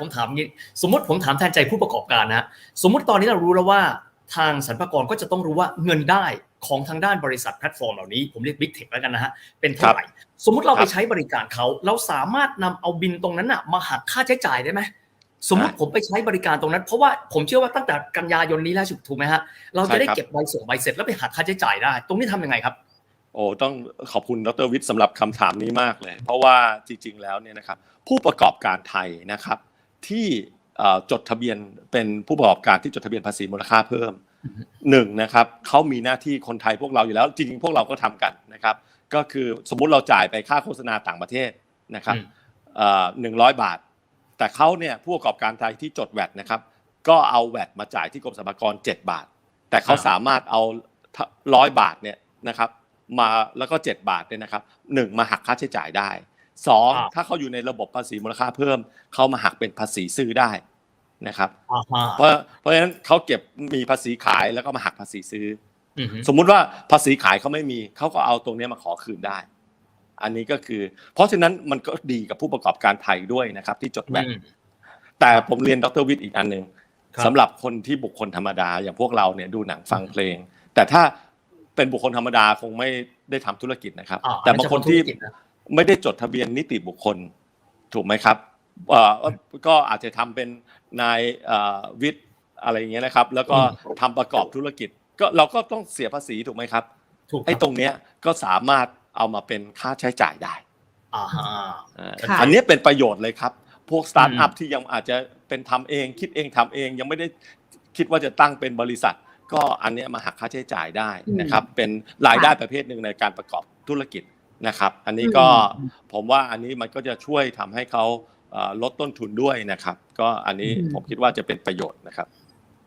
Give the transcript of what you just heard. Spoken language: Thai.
ผมถามงี้สมมติผมถามแทนใจผู้ประกอบการนะสมมติตอนนี้เรารู้แล้วว่าทางสรรพากรก็จะต้องรู้ว่าเงินได้ของทางด้านบริษัทแพลตฟอร์มเหล่านี้ผมเรียกบิ๊กเทคแล้วกันนะฮะเป็นเท่าไหร่สมมติเราครัไปบใช้บริการเขาเราสามารถนำเอาบินตรงนั้นน่ะมาหักค่าใช้จ่ายได้ไหมสมมติได้ผมไปใช้บริการตรงนั้น เพราะว่าผมเชื่อว่าตั้งแต่กันยายนนี้แล้วถูกไหมฮะเราจะได้ใช่ครับเก็บใบส่งใบเสร็จแล้วไปหักค่าใช้จ่ายได้ ตรงนี้ทำยังไงครับ โอ้ต้องขอบคุณดรวิทย์สำหรับคำถามนี้มากเลย เพราะว่าจริง ๆ แล้วเนี่ยนะครับผู้ประกอบการไทยนะครับที่เอ่อจดทะเบียนเป็นผู้ประกอบการที่จดทะเบียนภาษีมูลค่าเพิ่มอือฮึหนึ่งนะครับเขามีหน้าที่คนไทยพวกเราอยู่แล้ว จริงๆพวกเราก็ทำกันนะครับ ก็คือสมมุติเราจ่ายไปค่าโฆษณาต่างประเทศนะครับอืมหนึ่งร้อยบาท แต่เขาเนี่ยผู้ประกอบการไทยที่จดแวดนะครับ ก็เอาแวดมาจ่ายที่กรมสรรพากร7บาท แต่เขาอ่าสามารถเอาร้อยบาทเนี่ยนะครับ มาแล้วก็ 7 บาทเนี่ยนะครับหนึ่งมาหักค่าใช้จ่ายได้สองอ่าถ้าเขาอยู่ในระบบภาษีมูลค่าเพิ่มเขามาหักเป็นภาษีซื้อได้นะครับอ่าฮะเพราะเพราะฉะนั้นเขาเก็บมีภาษีขายแล้วก็มาหักภาษีซื้ออือฮึสมมุติว่าภาษีขายเขาไม่มีเขาก็เอาตรงเนี้ยมาขอคืนได้ อันนี้ก็คือ เพราะฉะนั้นมันก็ดีกับผู้ประกอบการไทยด้วยนะครับ ที่จดแวดอืมแต่ผมเรียนดรวิทย์อีกอันหนึ่งครับสำหรับคนที่บุคคลธรรมดาอย่างพวกเราเนี่ยดูหนังฟังเพลง แต่ถ้า เป็นบุคคลธรรมดาคงไม่ได้ทำธุรกิจนะครับอ่แต่บางคนที่อัจะเป็ธุรกิจะไม่ได้จดทะเบียนนิติบุคคลถูกไหมครับเอ่อก็อาจจะทำเป็นนายเอ่อวิทย์อะไรอย่างเงี้ยนะครับ แล้วก็ทำประกอบธุรกิจ ก็เราก็ต้องเสียภาษีถูกไหมครับถูกไอ้ตรงเนี้ยก็สามารถเอามาเป็นค่าใช้จ่ายได้อ่าฮะอ่าค่ะอันเนี้ยเป็นประโยชน์เลยครับ พวกสตาร์ทอัพอืมที่ยังอาจจะเป็นทำเอง คิดเองทำเองยังไม่ได้คิดว่าจะตั้งเป็นบริษัท ก็อันเนี้ยมาหักค่าใช้จ่ายได้นะครับ เป็นรายได้ประเภทหนึ่งในการประกอบธุรกิจนะครับ อันนี้ก็ผมว่าอันนี้มันก็จะช่วยทำให้เขาเอ่อลดต้นทุนด้วยนะครับ ก็อันนี้อืมผมคิดว่าจะเป็นประโยชน์นะครับ